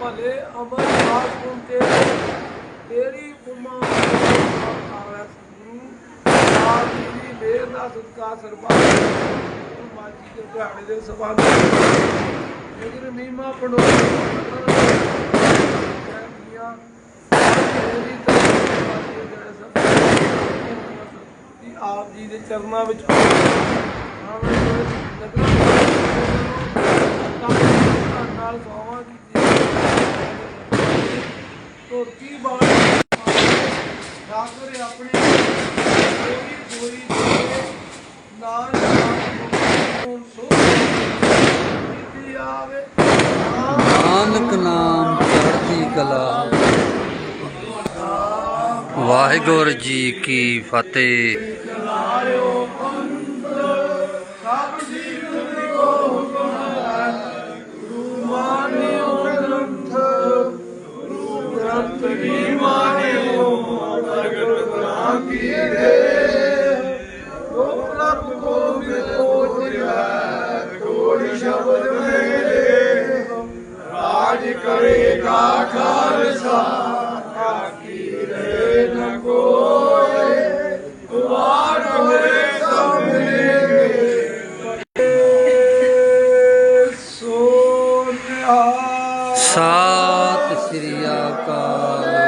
ਭਲੇ ਅਮਰ ਆਸ ਗੁਣ ਤੇਰੇ ਤੇਰੀ ਉਮਾ ਆਵੇ ਗੁਰੂ ਆਪ ਮੇਰ ਦਾ ਸਦਕਾ ਸਰਬੱਤ ਗੁਰੂ ਮਾਜੀ ਦੇ ਦਿਹਾੜੇ ਦੇ ਸਬੰਧ ਨਗਰ ਮੀਮਾ ਪੜੋ ਦੀ ਆਪ ਜੀ ਦੇ ਚਰਨਾਂ ਵਿੱਚ ਆਵੇ ਨਗਰ ਨਾਲ ਸੋਵਾ ਕੀਤੀ ਧੋਤੀ ਬਾਣ ਠਾਕੁਰ ਆਪਣੇ ਕੋਈ ਦੇ ਨਾਲ ਨਾਲ ਕੀਤੀ ਆਵੇ ਨਾਨਕ ਨਾਮ ਚੜ੍ਹਦੀ ਕਲਾ। ਵਾਹਿਗੁਰੂ ਜੀ ਕੀ ਫਤਿਹ। ਲਾਇਓ ਕੋੜੀ ਮੇਰੇ ਰਾਜ ਕਰੇਗਾ ਖਾਲਸਾ ਆਕੀ ਰੇ ਨ ਕੋਏ ਵਾਰ ਹੋਏ ਸਭ ਮਿਲੇਗੇ ਸੋਨਿਆ ਸਤਿ ਸ੍ਰੀ ਅਕਾਲ।